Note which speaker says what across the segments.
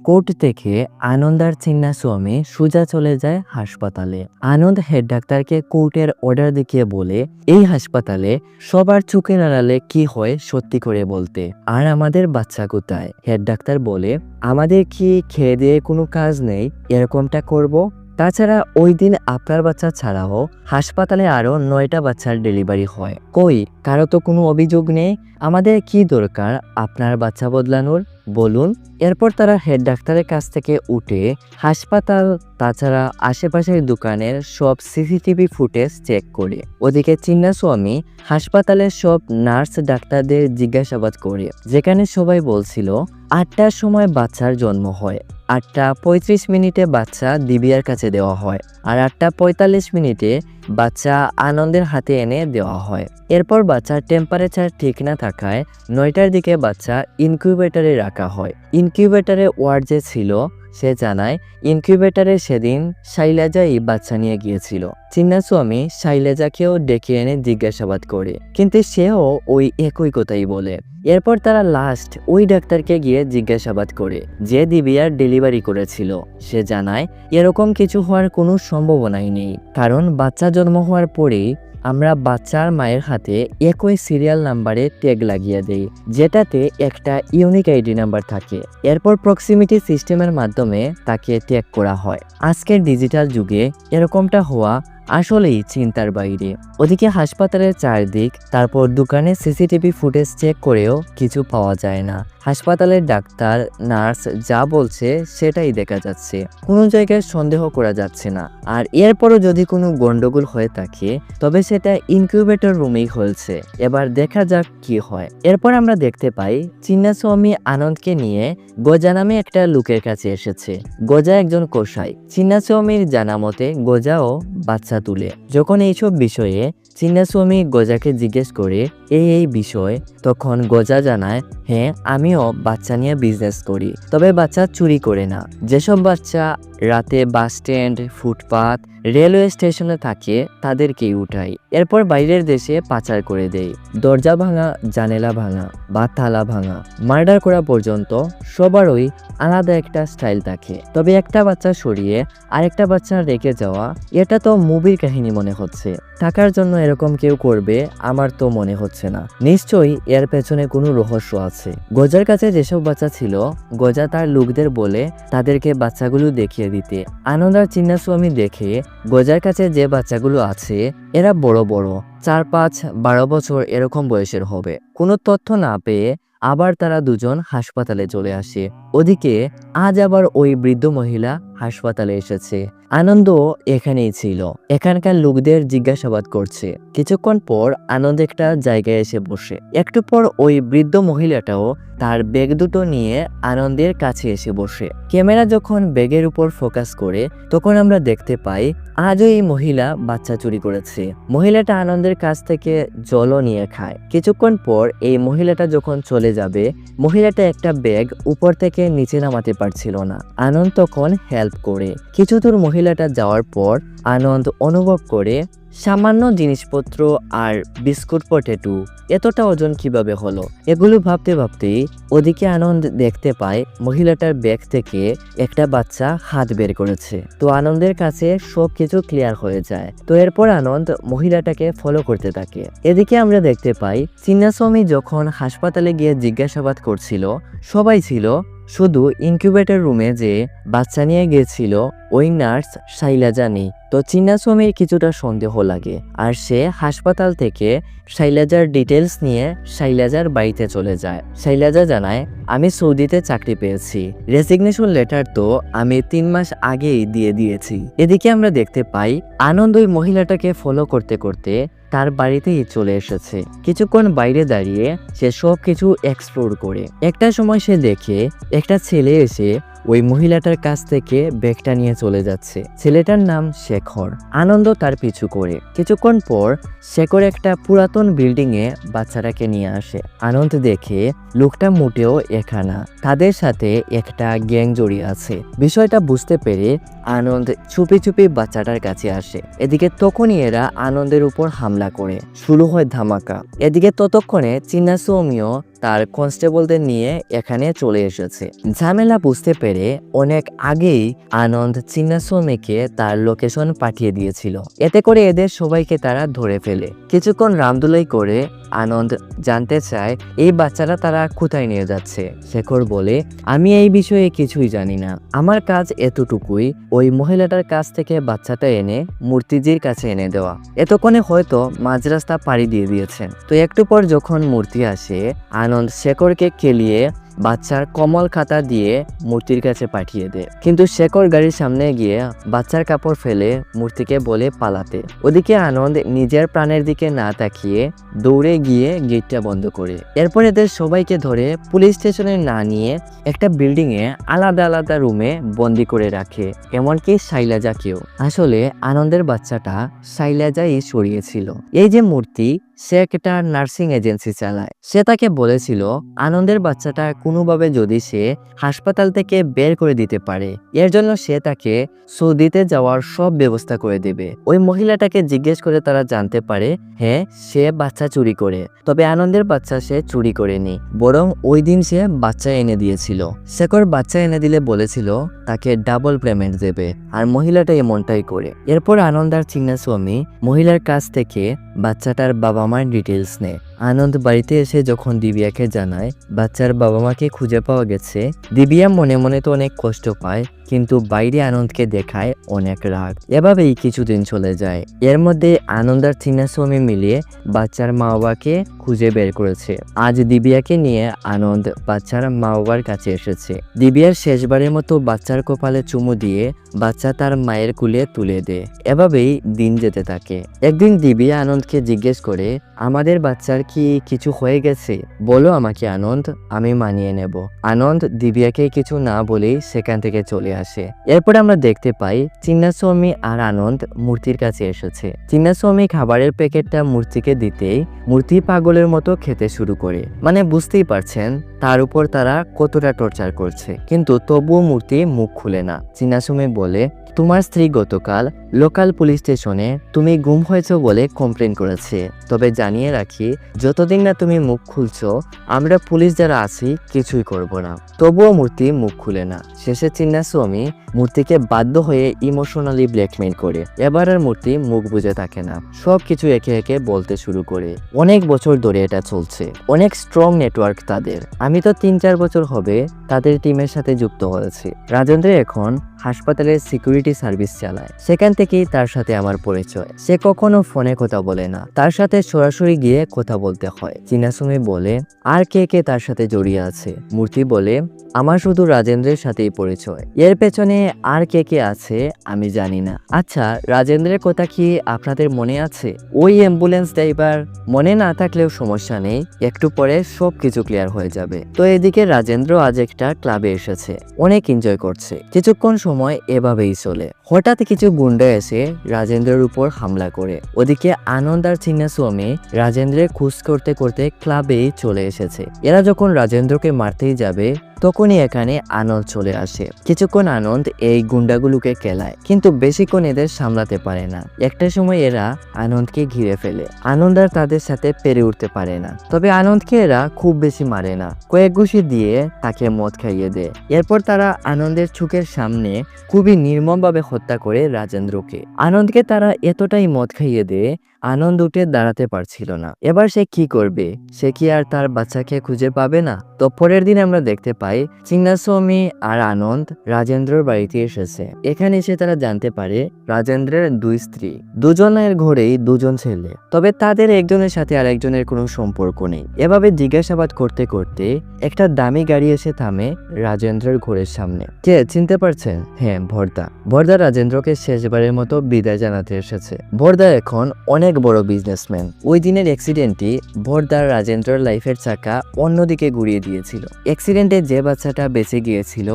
Speaker 1: Court থেকে আনন্দ আর চিন্নাস্বামী সোজা চলে যায় হাসপাতালে। আনন্দ হেড ডাক্তারকে কোর্টের অর্ডার দেখিয়ে বলে, এই হাসপাতালে সবার চোখের আড়ালে কি হয় সত্যি করে বলতে? আর আমাদের বাচ্চা কোথায়? হেড ডাক্তার বলে, আমাদের কি খেয়ে দিয়ে কোনো কাজ নেই? এরকমটা করব? তাছাড়া ওই দিন আপনার বাচ্চা ছাড়াও হাসপাতালে আরও নয়টা বাচ্চার ডেলিভারি হয়। কই, কারও তো কোনো অভিযোগ নেই? আমাদের কি দরকার? আপনার বাচ্চা বদলানোর? বলুন। এরপর তারা হেড ডাক্তারের কাছ থেকে উঠে হাসপাতাল, তাছাড়া আশেপাশের দোকানের সব সিসিটিভি ফুটেজ চেক করে। ওদিকে চিন্নাস্বামী হাসপাতালের সব নার্স ডাক্তারদের জিজ্ঞাসাবাদ করে, যেখানে সবাই বলছিল, আটটার সময় বাচ্চার জন্ম হয়। আটটা পঁয়ত্রিশ মিনিটে বাচ্চা দিবিয়ার কাছে দেওয়া হয়। আর আটটা পঁয়তাল্লিশ মিনিটে বাচ্চা আনন্দের হাতে এনে দেওয়া হয়। এরপর বাচ্চার টেম্পারেচার ঠিক না থাকায় নয়টার দিকে বাচ্চা ইনকিউবেটারে রাখা হয়। ইনকিউবেটারে ওয়ার্ড যে ছিল সে জানায়, ইনকিউবেটারে সেদিন শাইলাজাই বাচ্চা নিয়ে গিয়েছিল। চিন্নাস্বামী শাইলাজাকেও ডেকে এনে জিজ্ঞাসাবাদ করে, কিন্তু সেও ওই একই কথাই বলে। এরপর তারা লাস্ট ওই ডাক্তারকে গিয়ে জিজ্ঞাসাবাদ করে, যে দিবিয়ার ডেলিভারি করেছিল। সে জানায়, এরকম কিছু হওয়ার কোনো সম্ভাবনাই নেই। কারণ বাচ্চা জন্ম হওয়ার পরেই আমরা বাচ্চার মায়ের হাতে একই সিরিয়াল নাম্বারে ট্যাগ লাগিয়ে দেই, যেটাতে একটা ইউনিক আইডি নাম্বার থাকে। এরপর প্রক্সিমিটি সিস্টেমের মাধ্যমে তাকে ট্যাগ করা হয়। আজকের ডিজিটাল যুগে এরকমটা হওয়া আসলেই চিন্তার বাইরে। ওদিকে হাসপাতালের চারদিক, তারপর দোকানে সিসিটিভি ফুটেজ চেক করেও কিছু পাওয়া যায় না। হাসপাতালের ডাক্তার, নার্স যা বলছে সেটাই দেখা যাচ্ছে। কোনো জায়গায় সন্দেহ করা যাচ্ছে না। আর এরপরও যদি কোনো গন্ডগোল হয়ে থাকে, তবে সেটা ইনকিউবেটর রুমেই হয়েছে। এবার দেখা যাক কি হয়। এরপর আমরা দেখতে পাই, চিন্নাস্বামী আনন্দকে নিয়ে গজা নামে একটা লোকের কাছে এসেছে। গজা একজন কষাই চিন্নাস্বামীর জানা মতে গজাও বাচ্চা তুলে। যখন এইসব বিষয়ে চিন্নাস্বামী গজাকে জিজ্ঞেস করে এই এই বিষয়? তখন গজা জানায় হ্যাঁ আমিও বাচ্চা নিয়ে বিজনেস করি। তবে বাচ্চা চুরি করে না। যেসব বাচ্চা রাতে বাস স্ট্যান্ড ফুটপাত রেলওয়ে স্টেশনে থাকে, তাদেরকেই উঠাই। এরপর বাইরের দেশে পাচার করে দেই দরজা ভাঙা, জানেলা ভাঙা বা তালা ভাঙা, মার্ডার করা পর্যন্ত সবারই আলাদা একটা স্টাইল থাকে। তবে একটা বাচ্চা সরিয়ে আরেকটা বাচ্চা রেখে যাওয়া, এটা তো মুভির কাহিনী মনে হচ্ছে। টাকার জন্য এরকম কেউ করবে, আমার তো মনে হচ্ছে না। নিশ্চয়ই এর পেছনে কোনো রহস্য আছে। গজার কাছে যেসব বাচ্চা ছিল, গজা তার লোকদের বলে তাদেরকে বাচ্চাগুলো দেখিয়ে দিতে। আনন্দ আর চিন্নাস্বামী দেখে গজার কাছে যে বাচ্চাগুলো আছে, এরা বড় বড় চার পাঁচ বারো বছর এরকম বয়সের হবে। কোনো তথ্য না পেয়ে আবার তারা দুজন হাসপাতালে চলে আসে। ওদিকে আজ আবার ওই বৃদ্ধ মহিলা হাসপাতালে এসেছে। আনন্দ এখানেই ছিল। এখানকার লোকদের জিজ্ঞাসাবাদ করছে। কিছুক্ষণ পর আনন্দ একটা জায়গায় এসে বসে। একটু পর ওই বৃদ্ধ মহিলাটাও তার ব্যাগ দুটো নিয়ে আনন্দের কাছে এসে বসে। ক্যামেরা যখন ব্যাগের উপর ফোকাস করে, তখন আমরা দেখতে পাই, আজও এই মহিলা বাচ্চা চুরি করেছে। মহিলাটা আনন্দের কাছ থেকে জলও নিয়ে খায়। কিছুক্ষণ পর এই মহিলাটা যখন চলে যাবে, মহিলাটা একটা ব্যাগ উপর থেকে নিচে নামাতে পারছিল না। আনন্দ তখন হেল্প করে। কিছু দূর মহিলাটা যাওয়ার পর আনন্দ অনুভব করে, সামান্য জিনিসপত্র আর বিস্কুট পটেটু, এতটা ওজন কীভাবে হলো? এগুলো ভাবতে ভাবতেই ওদিকে আনন্দ দেখতে পায় মহিলাটার ব্যাগ থেকে একটা বাচ্চা হাত বের করেছে। তো আনন্দের কাছে সব কিছু ক্লিয়ার হয়ে যায়। তো এরপর আনন্দ মহিলাটাকে ফলো করতে থাকে। এদিকে আমরা দেখতে পাই চিন্নাস্বামী যখন হাসপাতালে গিয়ে জিজ্ঞাসাবাদ করছিল, সবাই ছিল শুধু ইনকিউবেটর রুমে যে বাচ্চা নিয়ে গিয়েছিল ওই নার্স শাইলাজা নেই তো চিন্না চিন্নাস্বামীর কিছুটা সন্দেহ লাগে। আর সে হাসপাতাল থেকে শাইলাজার ডিটেলস নিয়ে শাইলাজার বাড়িতে চলে যায়। শাইলাজা জানায়, আমি সৌদিতে চাকরি পেয়েছি। রেসিগনেশন লেটার তো আমি তিন মাস আগেই দিয়ে দিয়েছি। এদিকে আমরা দেখতে পাই, আনন্দ ওই মহিলাটাকে ফলো করতে করতে তার বাড়িতেই চলে এসেছে। কিছুক্ষণ বাইরে দাঁড়িয়ে সে সব কিছু এক্সপ্লোর করে। একটা সময় সে দেখে, একটা ছেলে এসে ওই মহিলাটার কাছ থেকে ব্যাগটা নিয়ে চলে যাচ্ছে। ছেলেটার নাম শেখর। আনন্দ তার পিছু করে। কিছুক্ষণ পর শেখর একটা পুরাতন বিল্ডিং এ বাচ্চাটাকে নিয়ে আসে। আনন্দ দেখে লোকটা মোটেও এখানা তাদের সাথে একটা গ্যাং জড়িয়ে আছে। বিষয়টা বুঝতে পেরে আনন্দ চুপি চুপি বাচ্চাটার কাছে আসে। এদিকে তখনই এরা আনন্দের উপর হামলা করে। শুরু হয় ধামাকা। এদিকে ততক্ষণে চিন্নাসৌমিও তার কনস্টেবলদের নিয়ে এখানে চলে এসেছে। ঝামেলা বুঝতে পেরে অনেক আগেই আনন্দ চিন্নাস্বামীকে তার লোকেশন পাঠিয়ে দিয়েছিল। এতে করে এদের সবাইকে তারা ধরে ফেলে। কিছুক্ষণ রামদুলাই করে আনন্দ জানতে চায়, এই বাচ্চারা তারা কোথায় নিয়ে যাচ্ছে? শেখর বলে, আমি এই বিষয়ে কিছুই জানি না। আমার কাজ এতটুকুই। ওই মহিলাটার কাছ থেকে বাচ্চাটা এনে মূর্তিজির কাছে এনে দেওয়া। এতক্ষণে হয়তো মাঝ রাস্তা পাড়ি দিয়ে দিয়েছেন। তো একটু পর যখন মূর্তি আসে, আনন্দ শেখরকে খেলিয়ে বাচ্চার কমল খাতা দিয়ে মূর্তির কাছে পাঠিয়ে দেয় কিন্তু শেখর গাড়ির সামনে গিয়ে বাচ্চার কাপড় ফেলে মূর্তিকে বলে পালাতে। ওদিকে আনন্দ নিজের প্রাণের দিকে না তাকিয়ে দৌড়ে গিয়ে গেটটা বন্ধ করে। এরপর এদের সবাইকে ধরে পুলিশ স্টেশনে না নিয়ে একটা বিল্ডিং এ আলাদা আলাদা রুমে বন্দি করে রাখে, এমনকি শাইলাজাকেও আসলে আনন্দের বাচ্চাটা শাইলাজাই সরিয়েছিল। এই যে মূর্তি সে একটা নার্সিং এজেন্সি চালায়। সে তাকে বলেছিল, আনন্দের বাচ্চাটা কোনোভাবে যদি সে হাসপাতাল থেকে বের করে দিতে পারে, এর জন্য সে তাকে সৌদিতে যাওয়ার সব ব্যবস্থা করে দেবে। ওই মহিলাটাকে জিজ্ঞেস করে তারা জানতে পারে হ্যাঁ সে বাচ্চা চুরি করে। তবে আনন্দের বাচ্চা সে চুরি করেনি, বরং ওই দিন সে বাচ্চা এনে দিয়েছিল। শেখর বাচ্চা এনে দিলে বলেছিল, তাকে ডাবল পেমেন্ট দেবে। আর মহিলাটা এমনটাই করে। এরপর আনন্দ আর চিন্নাস্বামী মহিলার কাছ থেকে বাচ্চাটার বাবা মার ডিটেলস নেয়। আনন্দ বাড়িতে এসে যখন দিবিয়াকে জানায়, বাচ্চার বাবা মাকে খুঁজে পাওয়া গেছে, দিবিয়া মনে মনে তো অনেক কষ্ট পায়, কিন্তু বাইরে আনন্দকে দেখায় অনেক রাগ। এভাবেই কিছুদিন চলে যায়। এর মধ্যে আনন্দ আর চিন্নাস্বামী মিলিয়ে বাচ্চার মা বাবাকে খুঁজে বের করেছে। আজ দিবিয়াকে নিয়ে আনন্দ বাচ্চার মা বাবার কাছে এসেছে। দিবিয়ার শেষবারের মতো বাচ্চার কপালে চুমু দিয়ে বাচ্চা তার মায়ের কুলে তুলে দেয়। এভাবেই দিন যেতে থাকে। একদিন দিবিয়া আনন্দকে জিজ্ঞেস করে, আমাদের বাচ্চার কি কিছু হয়ে গেছে? বলো আমাকে, আনন্দ, আমি মানিয়ে নেব। আনন্দ দিবিয়াকে কিছু না বলেই সেখান থেকে চলে আসে। এরপর আমরা দেখতে পাই, চিন্নাস্বামী আর আনন্দ মূর্তির কাছে এসেছে। চিন্নাস্বামী খাবারের প্যাকেটটা মূর্তিকে দিতেই মূর্তি পাগলের মতো খেতে শুরু করে। মানে বুঝতেই পারছেন তার উপর তারা কতটা টর্চার করছে। কিন্তু তবুও মূর্তি মুখ খুলে না। চিন্নাস্বামী বলে, তোমার স্ত্রী গতকাল লোকাল পুলিশ স্টেশনে তুমি গুম হয়েছো বলে কমপ্লেন করেছে। তবে জানিয়ে রাখি, যতদিন না তুমি মুখ খুলছ, আমরা পুলিশ যারা আছি, কিছুই করব না। তবুও মূর্তি মুখ খুলে না। শেষে চিন্নাস্বামী মূর্তিকে বাধ্য হয়ে ইমোশনালি ব্ল্যাকমেইল করে। এবার আর মূর্তি মুখ বুঝে থাকে না। সব কিছু একে একে বলতে শুরু করে। অনেক বছর ধরে এটা চলছে। অনেক স্ট্রং নেটওয়ার্ক তাদের। আমি তো তিন চার বছর হবে তাদের টিমের সাথে যুক্ত হয়েছি। রাজেন্দ্র এখন হাসপাতালের সিকিউরিটি সার্ভিস চালায়। সেখান থেকেই তার সাথে আমার পরিচয়। সে কখনো ফোনে কথা বলে না। তার সাথে সরাসরি গিয়ে কথা বলতে হয়। চিনাসুমি বলে, আর কে কে তার সাথে জড়িয়ে আছে? মূর্তি বলে, আমার শুধু রাজেন্দ্রের সাথেই পরিচয়। এর পেছনে আর কে কে আছে আমি জানি না। আচ্ছা রাজেন্দ্রের কথা কি আপনাদের মনে আছে? ওই অ্যাম্বুলেন্স ড্রাইভার মনে না থাকলেও সমস্যা নেই। একটু পরে সব কিছু ক্লিয়ার হয়ে যাবে। তো এদিকে রাজেন্দ্র আজ একটা ক্লাবে এসেছে। অনেক এনজয় করছে। কিছুক্ষণ সময় এভাবেই চলে। হঠাৎ কিছু গুন্ডা এসে রাজেন্দ্রের উপর হামলা করে। ওদিকে আনন্দ আর চিন্নাস্বামী রাজেন্দ্রের খুঁজ করতে করতে ক্লাবেই চলে এসেছে। এরা যখন রাজেন্দ্রকে মারতেই যাবে তখনই এখানে আনন্দ চলে আসে। কিছুক্ষণ আনন্দ এই গুন্ডাগুলোকে কেলায় কিন্তু বেশিক্ষণ এদের সামলাতে পারে না। একটা সময় এরা আনন্দকে ঘিরে ফেলে। আনন্দ আর তাদের সাথে পেরে উঠতে পারে না। তবে আনন্দকে এরা খুব বেশি মারে না। কয়েক ঘুষি দিয়ে তাকে মদ খাইয়ে দেয়। এরপর তারা আনন্দের চোখের সামনে খুবই নির্মমভাবে হত্যা করে রাজেন্দ্রকে। আনন্দকে তারা এতটাই মদ খাইয়ে দেয় আনন্দ উঠে দাঁড়াতে পারছিল না। এবার সে কি করবে? সে কি আর তার বাচ্চাকে খুঁজে পাবে না? তো পরের দিন আমরা দেখতে পাই, চিন্নাস্বামী আর আনন্দ রাজেন্দ্রর বাড়িতে এসেছে। এখানে এসে তারা জানতে পারে, রাজেন্দ্রের দুই স্ত্রী। দুজনের ঘরেই দুজন ছেলে। তবে তাদের একজনের সাথে আর একজনের কোনো সম্পর্ক নেই। এভাবে জিজ্ঞাসাবাদ করতে করতে একটা দামি গাড়ি এসে থামে রাজেন্দ্রের ঘরের সামনে। কে, চিনতে পারছেন? হ্যাঁ ভর্দা। ভর্দা রাজেন্দ্রকে শেষবারের মতো বিদায় জানাতে এসেছে। ভর্দা এখন অনেক বড় বিজনেসম্যান ওই দিনের অ্যাক্সিডেন্টই ভর্দার রাজেন্দ্রর লাইফের চাকা অন্যদিকে ঘুরিয়ে দিয়েছিল। অ্যাক্সিডেন্টে যে বাচ্চাটা বেঁচে গিয়েছিল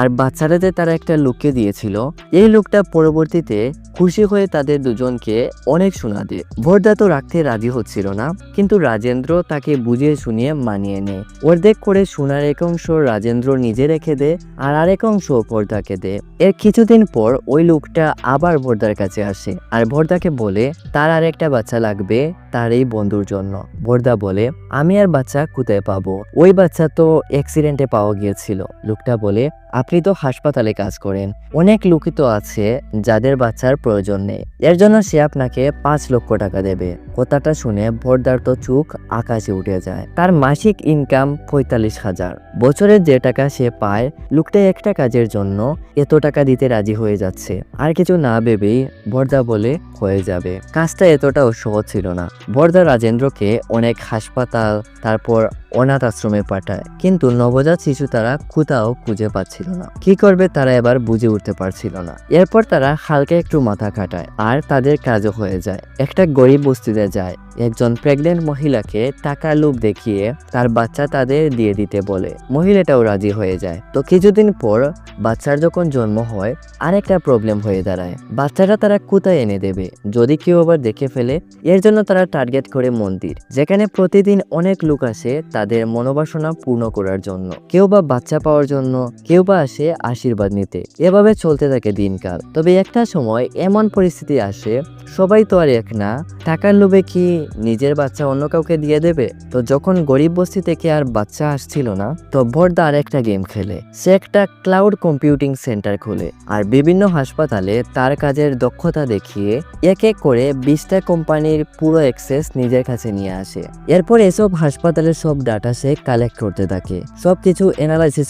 Speaker 1: আর বাচ্চাটাতে তারা একটা লুককে দিয়েছিল, এই লোকটা পরবর্তীতে খুশি হয়ে তাদের দুজনকে অনেক শোনা দেয়। ভোরদা তো রাখতে রাজি হচ্ছিল না, কিন্তু রাজেন্দ্র তাকে বুঝিয়ে শুনিয়ে মানিয়ে নেয়। অর্ধেক করে সোনার এক অংশ রাজেন্দ্র নিজে রেখে দেয় আর আরেক অংশ ভোরদাকে দেয়। এর কিছুদিন পর ওই লোকটা আবার ভোরদার কাছে আসে আর ভোরদাকে বলে, তার আর একটা বাচ্চা লাগবে তার এই বন্ধুর জন্য। বর্দা বলে, আমি আর বাচ্চা কোথায় পাবো? ওই বাচ্চা তো অ্যাক্সিডেন্টে পাওয়া গিয়েছিল। লোকটা বলে আপনি তো হাসপাতালে কাজ করেন। অনেক লোকই তো আছে যাদের বাচ্চার প্রয়োজন নেই। এর জন্য সে আপনাকে পাঁচ লক্ষ টাকা দেবে। কথাটা শুনে ভোরদার তো চোখ আকাশে উঠে যায়। তার মাসিক ইনকাম পঁয়তাল্লিশ হাজার। বছরের যে টাকা সে পায়, লোকটা একটা কাজের জন্য এত টাকা দিতে রাজি হয়ে যাচ্ছে। আর কিছু না ভেবেই বর্দা বলে হয়ে যাবে। কাজটা এতটাও সহজ ছিল না। বর্দা রাজেন্দ্রকে অনেক হাসপাতাল, তারপর অনাথ আশ্রমে পাঠায়। কিন্তু নবজাত শিশু তারা কোথাও খুঁজে পাচ্ছিল না। কি করবে তারা এবার বুঝে উঠতে পারছিল না। এরপর তারা হালকা একটু মাথা খাটায়, আর তাদের কাজও হয়ে যায়। একটা গরিব বস্তিতে যায়। একজন প্রেগনেন্ট মহিলাকে টাকার লোভ দেখিয়ে তার বাচ্চা তাদের দিয়ে দিতে বলে। মহিলাটাও রাজি হয়ে যায়। তো কিছুদিন পর বাচ্চার যখন জন্ম হয়, আরেকটা প্রবলেম হয়ে দাঁড়ায়। বাচ্চাটা তারা কোথায় এনে দেবে? যদি কেউ আবার দেখে ফেলে, এর জন্য তারা টার্গেট করে মন্দির, যেখানে প্রতিদিন অনেক লোক আসে তাদের মনোবাসনা পূর্ণ করার জন্য। কেউ বা বাচ্চা পাওয়ার জন্য, কেউ বা আসে আশীর্বাদ নিতে। এভাবে চলতে থাকে দিনকাল। তবে একটা সময় এমন পরিস্থিতি আসে, সবাই তো আর এক না, টাকার লোভে কি নিজের বাচ্চা অন্য কাউকে দিয়ে দেবে? তো যখন গরিব বস্তি থেকে আর বাচ্চা আসছিল না, তো বর্দা আর একটা গেম খেলে। সে একটা ক্লাউড কম্পিউটিং সেন্টার খোলে আর বিভিন্ন হাসপাতালে তার কাজের দক্ষতা দেখিয়ে এক এক করে বিশটা কোম্পানির পুরো অ্যাক্সেস নিজের কাছে নিয়ে আসে। এরপর এসব হাসপাতালের সব ডাটা সে কালেক্ট করতে থাকে। সব কিছু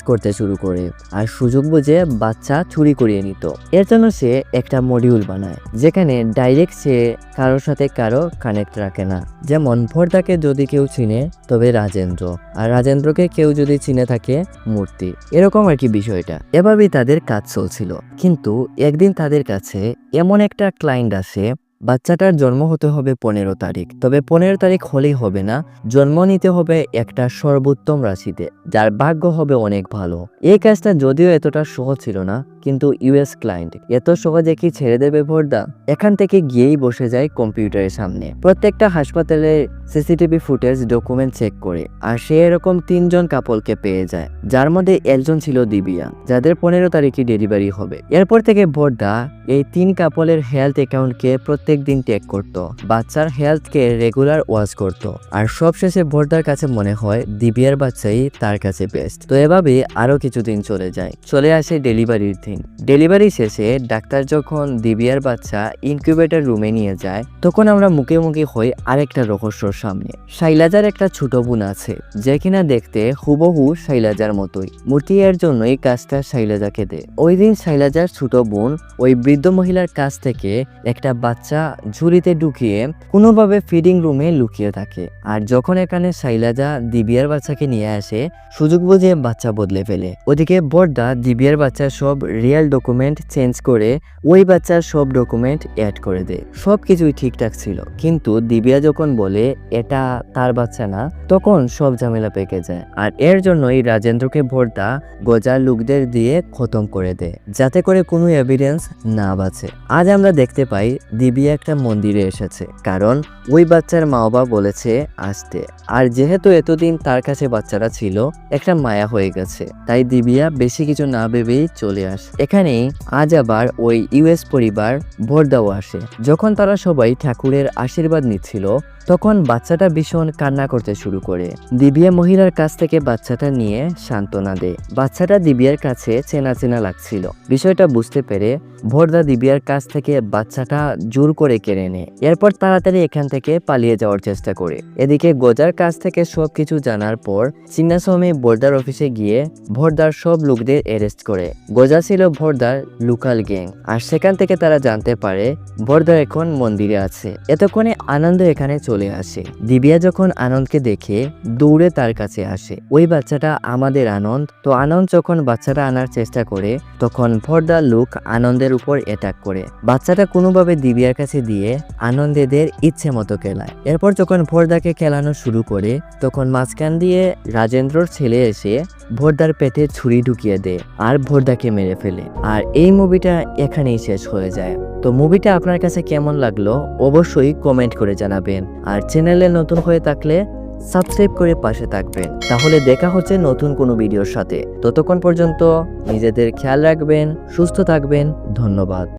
Speaker 1: করতে শুরু করে আর সুযোগ বুঝে বাচ্চা চুরি করিয়ে নিত। এর জন্য সে একটা মডিউল বানায়, যেখানে ডাইরেক্ট সে কারোর সাথে কারও কানেক্ট রাখে না। যেমন ভোরদাকে যদি কেউ চিনে, তবে রাজেন্দ্র। আর রাজেন্দ্রকে কেউ যদি চিনে থাকে, মূর্তি। এরকম আর কি বিষয়টা। এভাবেই তাদের কাজ চলছিল। কিন্তু একদিন তাদের কাছে এমন একটা ক্লায়েন্ট আসে, বাচ্চাটার জন্ম হতে হবে পনেরো তারিখ। তবে পনেরো তারিখ হলেই হবে না, জন্ম নিতে হবে একটা সর্বোত্তম রাশিতে, যার ভাগ্য হবে অনেক ভালো। এই কাজটা যদিও এতটা সহজ ছিল না কিন্তু ইউএস ক্লায়েন্ট। এত সহজে কি ছেড়ে দেবে ভোরদা? এখান থেকে গিয়েই বসে যায় কম্পিউটারের সামনে। প্রত্যেকটা হাসপাতালের সিসিটিভি ফুটেজ ডকুমেন্ট চেক করে, আর সে এরকম তিনজন কাপলকে পেয়ে যায়। যার মধ্যে একজন ছিল দিবিয়া, যাদের পনেরো তারিখে ডেলিভারি হবে। এরপর থেকে ভোরদা এই তিন কাপলের হেলথ অ্যাকাউন্টকে প্রত্যেক দিন টেক করত। বাচ্চার হেলথকে রেগুলার ওয়াচ করত। আর সবশেষে ভোরদার কাছে মনে হয় দিবিয়ার বাচ্চাই তার কাছে বেস্ট তো এভাবে আরও কিছুদিন চলে যায়। চলে আসে ডেলিভারির দিন। ডেলিভারি শেষে ডাক্তার যখন দিবিয়ার বাচ্চা ইনকিউবেটর রুমে নিয়ে যায়, তখন আমরা মুখে মুখে হই আরেকটা রহস্যর সামনে। শাইলাজার একটা ছোট বোন আছে, যে কিনা দেখতে হুবহু শাইলাজার মতোই। মূর্তি এর জন্যই কাজটা শাইলাজাকে দেয় ওই দিন শাইলাজার ছোট বোন ওই বৃদ্ধ মহিলার কাছ থেকে একটা বাচ্চা ঝুড়িতে ঢুকিয়ে কোনোভাবে ফিডিং রুমে লুকিয়ে থাকে। আর যখন এখানে শাইলাজা দিবিয়ার বাচ্চাকে নিয়ে আসে, সুযোগ বুঝে বাচ্চা বদলে ফেলে। ওদিকে বর্দা দিবিয়ার বাচ্চা সব রিয়েল ডকুমেন্ট চেঞ্জ করে ওই বাচ্চার সব ডকুমেন্ট অ্যাড করে দেয়। সব কিছুই ঠিকঠাক ছিল। কিন্তু দিবিয়া যখন বলে, এটা তার বাচ্চা না, তখন সব ঝামেলা পেকে যায়। আর এর জন্যই রাজেন্দ্রকে ভোরদা গজার লোকদের দিয়ে খতম করে দেয়, যাতে করে কোনো এভিডেন্স না বাঁচে। আজ আমরা দেখতে পাই দিবিয়া একটা মন্দিরে এসেছে, কারণ ওই বাচ্চার মা বাবা বলেছে আসতে। আর যেহেতু এতদিন তার কাছে বাচ্চারা ছিল, একটা মায়া হয়ে গেছে। তাই দিবিয়া বেশি কিছু না ভেবেই চলে আসে। এখানেই আজ আবার ওই ইউএস পরিবার ভোট দেওয়া আসে। যখন তারা সবাই ঠাকুরের আশীর্বাদ নিচ্ছিল তখন বাচ্চাটা ভীষণ কান্না করতে শুরু করে। দিবিয়া মহিলার কাছ থেকে বাচ্চাটা নিয়ে সান্ত্বনা দেয়। বাচ্চাটা দিবিয়ার কাছে চেনা চেনা লাগছিল। বিষয়টা বুঝতে পেরে ভোরদা দিবিয়ার কাছ থেকে বাচ্চাটা জোর করে কেড়ে নেয়। এরপর তাড়াতাড়ি এখান থেকে পালিয়ে যাওয়ার চেষ্টা করে। এদিকে গোজার কাছ থেকে সবকিছু জানার পর চিন্নাস্বামী বোর্দার অফিসে গিয়ে ভোরদার সব লোকদের অ্যারেস্ট করে। গোজা ছিল ভোরদার লোকাল গ্যাং আর সেখান থেকে তারা জানতে পারে ভোরদা এখন মন্দিরে আছে। এতক্ষণে আনন্দ এখানে চলে আসে। দিবিয়া যখন আনন্দকে দেখে দৌড়ে তার কাছে আসে। ওই বাচ্চাটা আমাদের আনন্দ। তো আনন্দ যখন বাচ্চাটা আনার চেষ্টা করে, তখন ভোরদার লোক আনন্দের উপর অ্যাটাক করে। বাচ্চাটা কোনোভাবে দিবিয়ার কাছে দিয়ে আনন্দেদের ইচ্ছে মতো খেলায়। এরপর যখন ভোরদাকে খেলানো শুরু করে, তখন মাঝখান দিয়ে রাজেন্দ্রর ছেলে এসে ভোরদার পেটে ছুরি ঢুকিয়ে দেয় আর ভোরদাকে মেরে ফেলে। আর এই মুভিটা এখানেই শেষ হয়ে যায়। তো মুভিটা আপনার কাছে কেমন লাগল অবশ্যই কমেন্ট করে জানাবেন। আর চ্যানেলে নতুন হয়ে থাকলে সাবস্ক্রাইব করে পাশে থাকবেন। তাহলে দেখা হচ্ছে নতুন কোনো ভিডিওর সাথে। ততক্ষণ পর্যন্ত নিজেদের খেয়াল রাখবেন, সুস্থ থাকবেন। ধন্যবাদ।